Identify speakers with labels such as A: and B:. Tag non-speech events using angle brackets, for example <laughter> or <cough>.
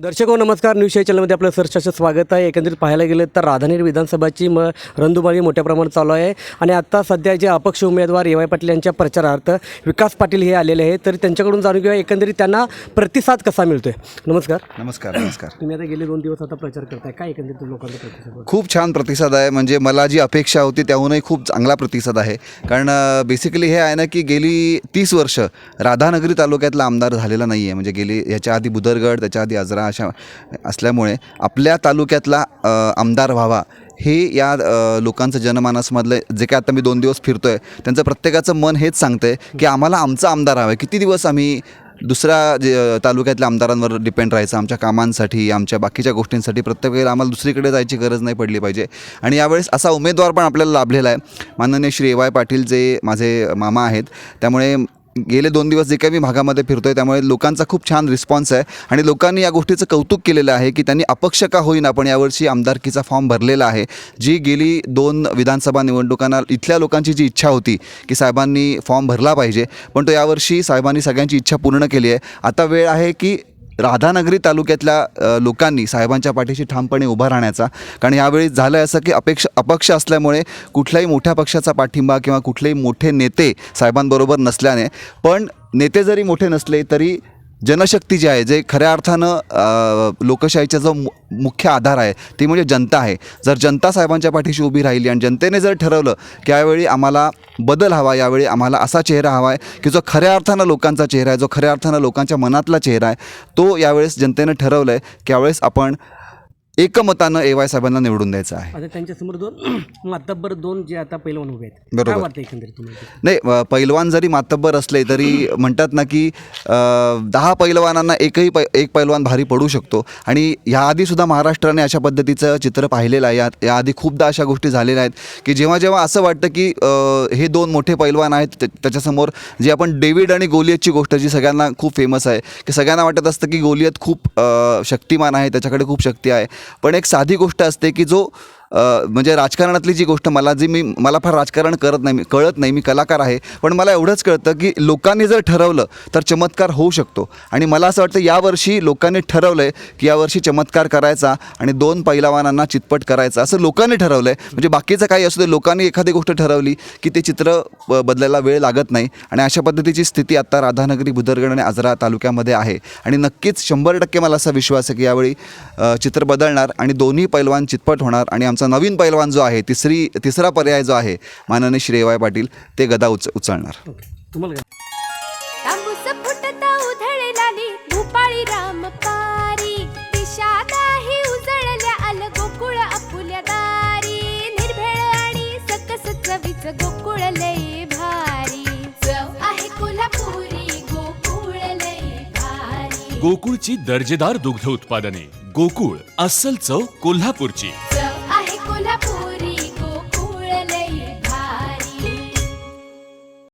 A: दर्शक हो नमस्कार. न्यूज चॅनलमध्ये आपलं सरशाचं स्वागत आहे. एकंदरीत पाहायला गेलं तर राधानगरी विधानसभाची म रणधुमाळी मोठ्या प्रमाणात चालू आहे. आणि आत्ता सध्या जे अपक्ष उमेदवार ए वाय पाटील यांच्या प्रचारार्थ विकास पाटील हे आलेले आहेत. तर त्यांच्याकडून जाणून घेऊया एकंदरीत त्यांना प्रतिसाद कसा मिळतोय? नमस्कार.
B: नमस्कार नमस्कार.
A: तुम्ही आता गेले दोन दिवस आता प्रचार करताय. काय एकंदरीत लोकांचा प्रतिसाद?
B: खूप छान प्रतिसाद आहे. म्हणजे मला जी अपेक्षा होती त्याहूनही खूप चांगला प्रतिसाद आहे. कारण बेसिकली हे आहे ना की गेली तीस वर्ष राधानगरी तालुक्यातला आमदार झालेला नाही आहे म्हणजे गेली ह्याच्या आधी बुदरगड त्याच्या आधी आजरा अशा असल्यामुळे आपल्या तालुक्यातला आमदार व्हावा हे या लोकांचं जनमानसमधलं जे काय आता मी दोन दिवस फिरतो आहे त्यांचं प्रत्येकाचं मन हेच सांगतं आहे की आम्हाला आमचा आमदार हवा आहे. किती दिवस आम्ही दुसऱ्या जे तालुक्यातल्या आमदारांवर डिपेंड राहायचं आमच्या कामांसाठी आमच्या बाकीच्या गोष्टींसाठी प्रत्येक वेळेला आम्हाला दुसरीकडे जायची गरज नाही पडली पाहिजे. आणि यावेळेस असा उमेदवार पण आपल्याला लाभलेला आहे. माननीय श्री ए वाय पाटील जे माझे मामा आहेत त्यामुळे गेले दोन दिवस जे काही मी भागामध्ये फिरतो आहे त्यामुळे लोकांचा खूप छान रिस्पॉन्स आहे. आणि लोकांनी या गोष्टीचं कौतुक केलेलं आहे की त्यांनी अपक्ष का होईना पण यावर्षी आमदारकीचा फॉर्म भरलेला आहे. जी गेली दोन विधानसभा निवडणुकांना इथल्या लोकांची जी इच्छा होती की साहेबांनी फॉर्म भरला पाहिजे पण तो यावर्षी साहेबांनी सगळ्यांची इच्छा पूर्ण केली आहे. आता वेळ आहे की राधानगरी तालुक्यातल्या लोकांनी साहेबांच्या पाठीशी ठामपणे उभा राहण्याचा कारण यावेळी झालं आहे असं की अपेक्षा अपक्ष असल्यामुळे कुठल्याही मोठ्या पक्षाचा पाठिंबा किंवा कुठलेही मोठे नेते साहेबांबरोबर नसल्याने पण नेते जरी मोठे नसले तरी जनशक्ती जी आहे जे खऱ्या अर्थानं लोकशाहीचा जो मु मुख्य आधार आहे ती म्हणजे जनता आहे. जर जनता साहेबांच्या पाठीशी उभी राहिली आणि जनतेने जर ठरवलं की यावेळी आम्हाला बदल हवा यावेळी आम्हाला असा चेहरा हवा आहे की जो खऱ्या अर्थानं लोकांचा चेहरा आहे जो खऱ्या अर्थानं लोकांच्या मनातला चेहरा आहे तो यावेळेस जनतेनं ठरवलं आहे की यावेळेस आपण एकमतानं ए वाय साहेबांना निवडून द्यायचं आहे.
A: आता त्यांच्यासमोर दोन <clears throat> मातब्बर दोन जे आता पहिलवान उभे आहेत.
B: बरोबर.
A: काय वाटतं एकंदरीत तुम्हाला?
B: नाही अ, पैलवान जरी मातब्बर असले तरी <clears throat> म्हणतात ना की अ, दहा पैलवानांना एकही पै एक पैलवान भारी पडू शकतो. आणि ह्याआधीसुद्धा महाराष्ट्राने अशा पद्धतीचं चित्र पाहिलेलं आहे. या याआधी खूपदा अशा गोष्टी झालेल्या आहेत की जेव्हा जेव्हा असं वाटतं की अ, हे दोन मोठे पैलवान आहेत त्या- त्याच्यासमोर जी आपण डेव्हिड आणि गोलियतची गोष्ट जी सगळ्यांना खूप फेमस आहे की सगळ्यांना वाटत असतं की गोलियत खूप अ, शक्तिमान आहे त्याच्याकडे खूप शक्ती आहे. पण एक साधी गोष्ट असते की जो म्हणजे राजकारणातली जी गोष्ट मला जी मी मला फार राजकारण करत नाही मी कळत नाही मी कलाकार आहे पण मला एवढंच कळतं की लोकांनी जर ठरवलं तर चमत्कार होऊ शकतो. आणि मला असं वाटतं यावर्षी लोकांनी ठरवलं आहे की यावर्षी चमत्कार करायचा आणि दोन पैलवानांना चितपट करायचा असं लोकांनी ठरवलं आहे म्हणजे बाकीचं काही असू दे लोकांनी एखादी गोष्ट ठरवली की ते चित्र ब- बदलायला वेळ लागत नाही. आणि अशा पद्धतीची स्थिती आत्ता राधानगरी भुदरगड आणि आजरा तालुक्यामध्ये आहे. आणि नक्कीच शंभर टक्के मला असा विश्वास आहे की यावेळी चित्र बदलणार आणि दोन्ही पैलवान चितपट होणार आणि आमचं नवीन पैलवान जो आहे तिसरी तिसरा पर्याय जो आहे माननीय श्री वाय पाटील ते गदा उच उचलणार.
A: तुम्हाला
C: गोकुळची दर्जेदार दुग्ध उत्पादने. गोकुळ अस्सल चव कोल्हापूरची.